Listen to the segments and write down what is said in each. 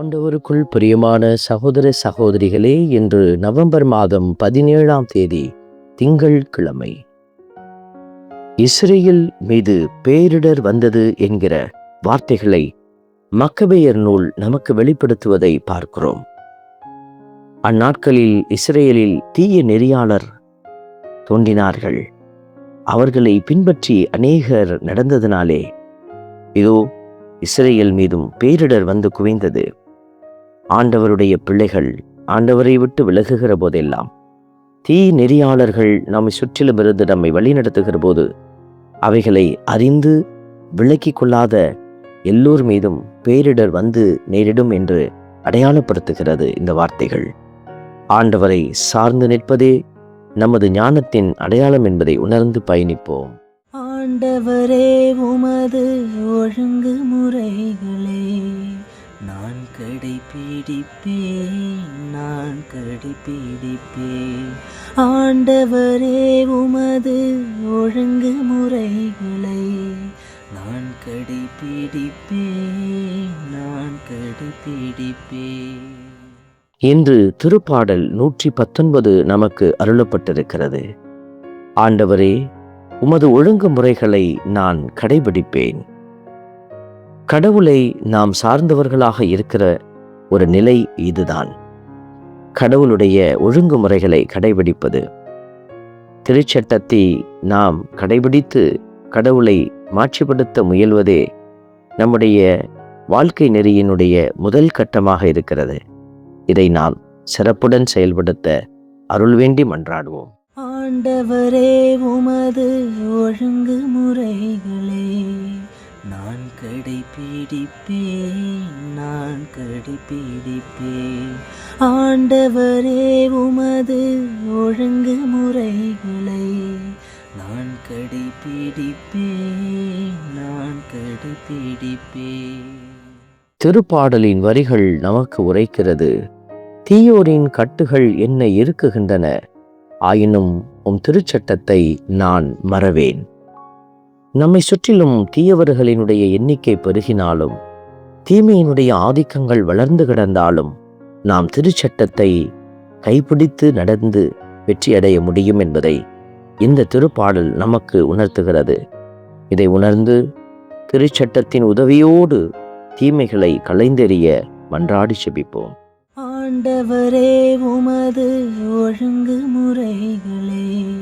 ஆண்டவருக்குள் பிரியமான சகோதர சகோதரிகளே இன்று நவம்பர் மாதம் பதினேழாம் தேதி திங்கள் கிழமை. இஸ்ரேல் மீது பேரிடர் வந்தது என்கிற வார்த்தைகளை மக்கபெயர் நூல் நமக்கு வெளிப்படுத்துவதை பார்க்கிறோம். அந்நாட்களில் இஸ்ரேலில் தீய நெறியாளர் தோன்றினார்கள். அவர்களை பின்பற்றி அநேகர் நடந்ததினாலே இதோ இஸ்ரேல் மீதும் பேரிடர் வந்து குவிந்தது. ஆண்டவருடைய பிள்ளைகள் ஆண்டவரை விட்டு விலகுகிற போதெல்லாம். தீ நெறியாளர்கள் நம்மை சுற்றிலுமிருந்து நம்மை வழிநடத்துகிற போது அவைகளை அறிந்து விலக்கிக் கொள்ளாத எல்லோர் மீதும் பேரிடர் வந்து நேரிடும் என்று அடையாளப்படுத்துகிறது இந்த வார்த்தைகள். ஆண்டவரை சார்ந்து நிற்பதே நமது ஞானத்தின் அடையாளம் என்பதை உணர்ந்து பயணிப்போம். ஆண்டவரே உமது ஒழுங்கு முறைகளே. நான் நான் கடைபிடிப்பேன் ஆண்டவரே உமது ஒழுங்கு முறைகளை நான் கடைபிடிப்பேன் நான் கடைபிடிப்பேன் இன்று திருப்பாடல் நூற்றி பத்தொன்பது நமக்கு அருளப்பட்டிருக்கிறது. ஆண்டவரே உமது ஒழுங்கு முறைகளை நான் கடைபிடிப்பேன். கடவுளை நாம் சார்ந்தவர்களாக இருக்கிற ஒரு நிலை இதுதான். கடவுளுடைய ஒழுங்குமுறைகளை கடைபிடிப்பது. திருச்சட்டத்தை நாம் கடைபிடித்து கடவுளை மாட்சிப்படுத்த முயல்வதே நம்முடைய வாழ்க்கை நெறியினுடைய முதல் கட்டமாக இருக்கிறது. இதை நாம் சிறப்புடன் செயல்படுத்த அருள் வேண்டி மன்றாடுவோம். ஆண்டவரே உமது ஒழுங்கு முறைகளே நான் கடைபிடிப்பேன் நான் கடைபிடிப்பேன் ஆண்டவரே உமது ஒழுங்கு முறைகளை நான் கடைபிடிப்பேன் நான் கடைபிடிப்பேன் திருப்பாடலின் வரிகள் நமக்கு உரைக்கிறது தீயோரின் கட்டுகள் என்ன இருக்குகின்றன ஆயினும் உம் திருச்சட்டத்தை நான் மறவேன். நம்மை சுற்றிலும் தீயவர்களினுடைய எண்ணிக்கை பெருகினாலும் தீமையினுடைய ஆதிக்கங்கள் வளர்ந்து கிடந்தாலும் நாம் திருச்சட்டத்தை கைப்பிடித்து நடந்து வெற்றியடைய முடியும் என்பதை இந்த திருப்பாடல் நமக்கு உணர்த்துகிறது. இதை உணர்ந்து திருச்சட்டத்தின் உதவியோடு தீமைகளை கலைந்தெறிய மன்றாடி செபிப்போம். ஆண்டவரே உமது ஒழுங்கு முறைகளே.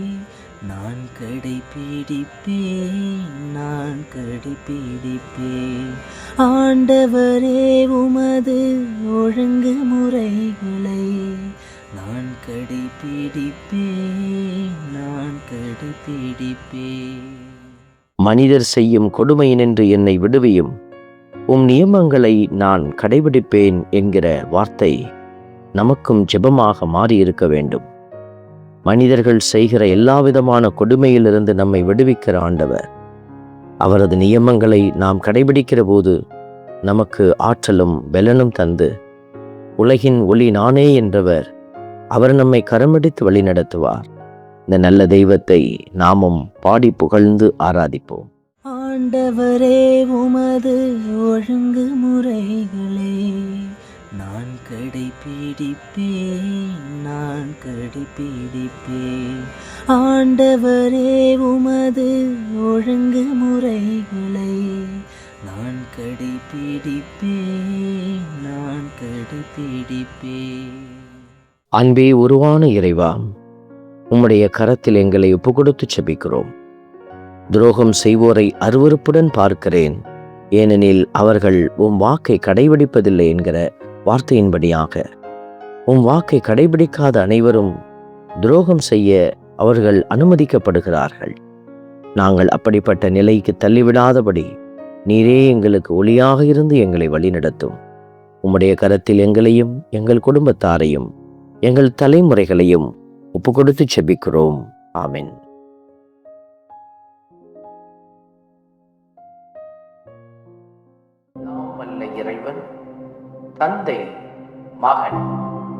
கடைபிடிப்பேன் நான் கடைபிடிப்பேன் ஆண்டவரே உமது ஒழுங்கு முறைகளை நான் கடைபிடிப்பேன் நான் கடைபிடிப்பேன் மனிதர் செய்யும் கொடுமையினின்று என்னை விடுவியும். உம் நியமங்களை நான் கடைபிடிப்பேன் என்கிற வார்த்தை நமக்கும் ஜெபமாக மாறியிருக்க வேண்டும். மனிதர்கள் செய்கிற எல்லாவிதமான கொடுமையிலிருந்து நம்மை விடுவிக்கிற ஆண்டவர். அவரது நியமங்களை நாம் கடைபிடிக்கிற போது நமக்கு ஆற்றலும் பலனும் தந்து உலகின் ஒளி நானே என்றவர் அவர் நம்மை கரமடித்து வழிநடத்துவார் இந்த நல்ல தெய்வத்தை நாமும் பாடி புகழ்ந்து ஆராதிப்போம். ஆண்டவரே உமது ஒழுங்கு முறைகளே நான் கடைபிடிப்பேன். நான் கடிப்பிடிப்பேன் ஆண்டவரே உமது ஒழுங்கு முறைகளை நான் கடிப்பிடிப்பேன் நான் கடிப்பிடிப்பேன் அன்பே உருவான இறைவா உம்முடைய கரத்தில் எங்களை ஒப்புக்கொடுத்து செபிக்கிறோம். துரோகம் செய்வோரை அருவருப்புடன் பார்க்கிறேன். ஏனெனில் அவர்கள் உம் வாக்கை கடைபிடிப்பதில்லை என்கிற வார்த்தையின்படியாக உம் வாக்கை கடைபிடிக்காத அனைவரும் துரோகம் செய்ய அவர்கள் அனுமதிக்கப்படுகிறார்கள். நாங்கள் அப்படிப்பட்ட நிலைக்கு தள்ளிவிடாதபடி நீரே எங்களுக்கு ஒளியாக இருந்து எங்களை வழிநடத்தும். உம்முடைய கரத்தில் எங்களையும் எங்கள் குடும்பத்தாரையும் எங்கள் தலைமுறைகளையும் ஒப்புக்கொடுத்து செபிக்கிறோம். ஆமின். இறைவன் தந்தை மகன்.